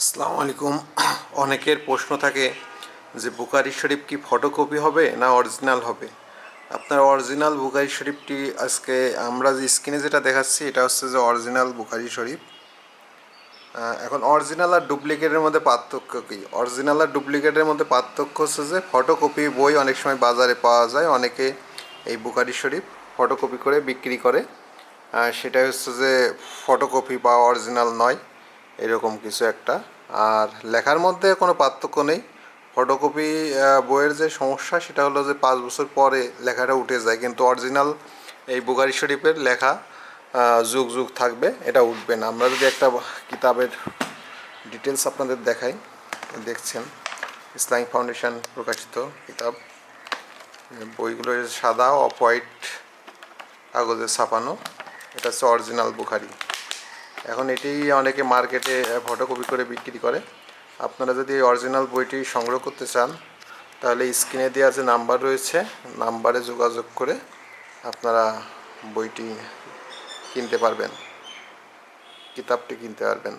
আসসালামু আলাইকুম। অনেকের প্রশ্ন থাকে যে বুকারি শরীফ কি ফটোকপি হবে না অরিজিনাল হবে? আপনার অরিজিনাল বুকারি শরীফটি আজকে আমরা যে স্ক্রিনে যেটা দেখাচ্ছি এটা হচ্ছে যে অরিজিনাল বুকারি শরীফ। এখন অরিজিনাল আর ডুপ্লিকেটের মধ্যে পার্থক্য কী? অরিজিনাল আর ডুপ্লিকেটের মধ্যে পার্থক্য হচ্ছে যে ফটোকপি বই অনেক সময় বাজারে পাওয়া যায় অনেকে এই বুকারি শরীফ ফটোকপি করে বিক্রি করে। আহ, সেটা হচ্ছে যে ফটোকপি বা অরিজিনাল নয়। এরকম কিছু একটা। আর লেখার মধ্যে কোনো পার্থক্য নেই। ফটোকপি বইয়ের যে সমস্যা, সেটা হলো যে পাঁচ বছর পরে লেখাটা উঠে যায়। কিন্তু অরিজিনাল এই বুকারি শরীফের লেখা যুগ যুগ থাকবে, এটা উঠবে না। আমরা যদি একটা কিতাবের ডিটেলস আপনাদের দেখাই, দেখছেন ইসলামিক ফাউন্ডেশন প্রকাশিত কিতাব, বইগুলো সাদা, অফ হোয়াইট, কাগজে ছাপানো, এটা হচ্ছে অরিজিনাল বুখারি। এখন এটি অনেকে মার্কেটে ফটোকপি করে বিক্রি করে। আপনারা যদি অরিজিনাল বইটি সংগ্রহ করতে চান, তাহলে স্ক্রিনে দেওয়া যে নাম্বার রয়েছে নাম্বারে যোগাযোগ করে আপনারা বইটি কিনতে পারবেন, কিতাবটি কিনতে পারবেন।